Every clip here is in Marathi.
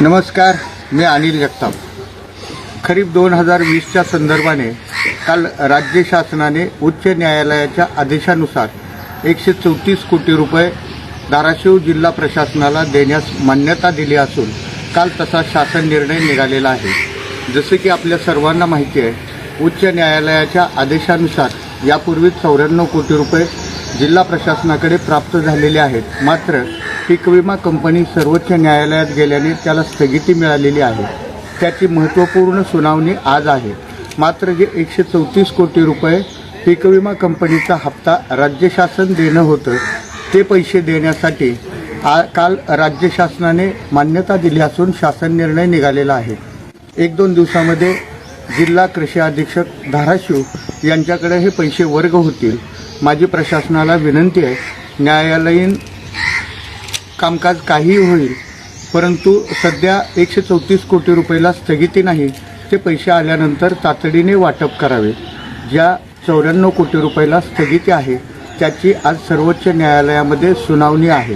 नमस्कार मी अनिल जगताप. खरीप दोन हजार वीसच्या संदर्भाने काल राज्य शासनाने उच्च न्यायालयाच्या आदेशानुसार एकशे चौतीस कोटी रुपये धाराशिव जिल्हा प्रशासनाला देण्यास मान्यता दिली असून काल तसा शासन निर्णय निघालेला आहे. जसे की आपल्या सर्वांना माहिती आहे उच्च न्यायालयाच्या आदेशानुसार यापूर्वी चौऱ्याण्णव कोटी रुपये जिल्हा प्रशासनाकडे प्राप्त झालेले आहेत. मात्र पीक विमा कंपनी सर्वोच्च न्यायालयात गेल्याने त्याला स्थगिती मिळालेली आहे. त्याची महत्त्वपूर्ण सुनावणी आज आहे. मात्र जे एकशे चौतीस कोटी रुपये पीक विमा कंपनीचा हप्ता राज्य शासन देणं होतं ते पैसे देण्यासाठी आ काल राज्य शासनाने मान्यता दिली असून शासन निर्णय निघालेला आहे. एक दोन दिवसामध्ये जिल्हा कृषी अधीक्षक धाराशिव यांच्याकडे हे पैसे वर्ग होतील. माझी प्रशासनाला विनंती आहे न्यायालयीन कामकाज काहीही होईल परंतु सध्या एकशे चौतीस कोटी रुपयाला स्थगिती नाही ते पैसे आल्यानंतर तातडीने वाटप करावे. ज्या चौऱ्याण्णव कोटी रुपयाला स्थगिती आहे त्याची आज सर्वोच्च न्यायालयामध्ये सुनावणी आहे.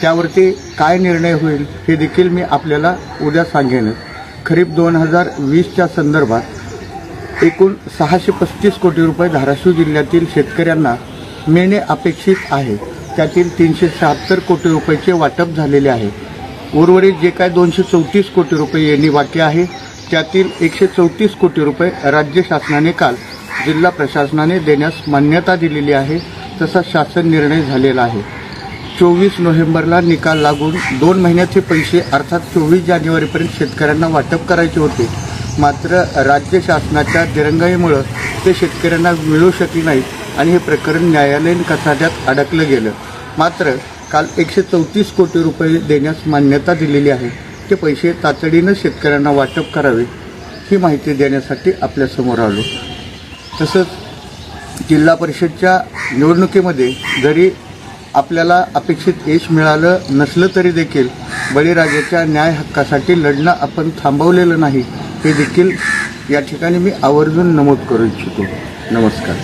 त्यावरती काय निर्णय होईल हे देखील मी आपल्याला उद्या सांगेनच खरीप दोन हजार वीसच्या संदर्भात एकूण सहाशे पस्तीस कोटी रुपये धाराशिव जिल्ह्यातील शेतकऱ्यांना मिळणे अपेक्षित आहे. त्यातील तीनशे शहात्तर कोटी रुपयाचे वाटप झालेले आहे. उर्वरित जे काय दोनशे चौतीस कोटी रुपये यांनी बाकी आहे त्यातील एकशे चौतीस कोटी रुपये राज्य शासनाने काल जिल्हा प्रशासनाने देण्यास मान्यता दिलेली आहे तसा शासन निर्णय झालेला आहे. चोवीस नोव्हेंबरला निकाल लागून दोन महिन्याचे पैसे अर्थात चोवीस जानेवारीपर्यंत शेतकऱ्यांना वाटप करायचे होते. मात्र राज्य शासनाच्या दिरंगाईमुळं ते शेतकऱ्यांना मिळू शकले नाहीत. आणि हे प्रकरण न्यायालयीन कसाट्यात अडकलं गेलं. मात्र काल एकशे चौतीस कोटी रुपये देण्यास मान्यता दिलेली आहे. ते पैसे तातडीनं शेतकऱ्यांना वाटप करावे ही माहिती देण्यासाठी आपल्यासमोर आलो. तसंच जिल्हा परिषदच्या निवडणुकीमध्ये जरी आपल्याला अपेक्षित यश मिळालं नसलं तरी देखील बळीराजाच्या न्याय हक्कासाठी लढणं आपण थांबवलेलं नाही हे देखील या ठिकाणी मी आवर्जून नमूद करू इच्छितो. नमस्कार.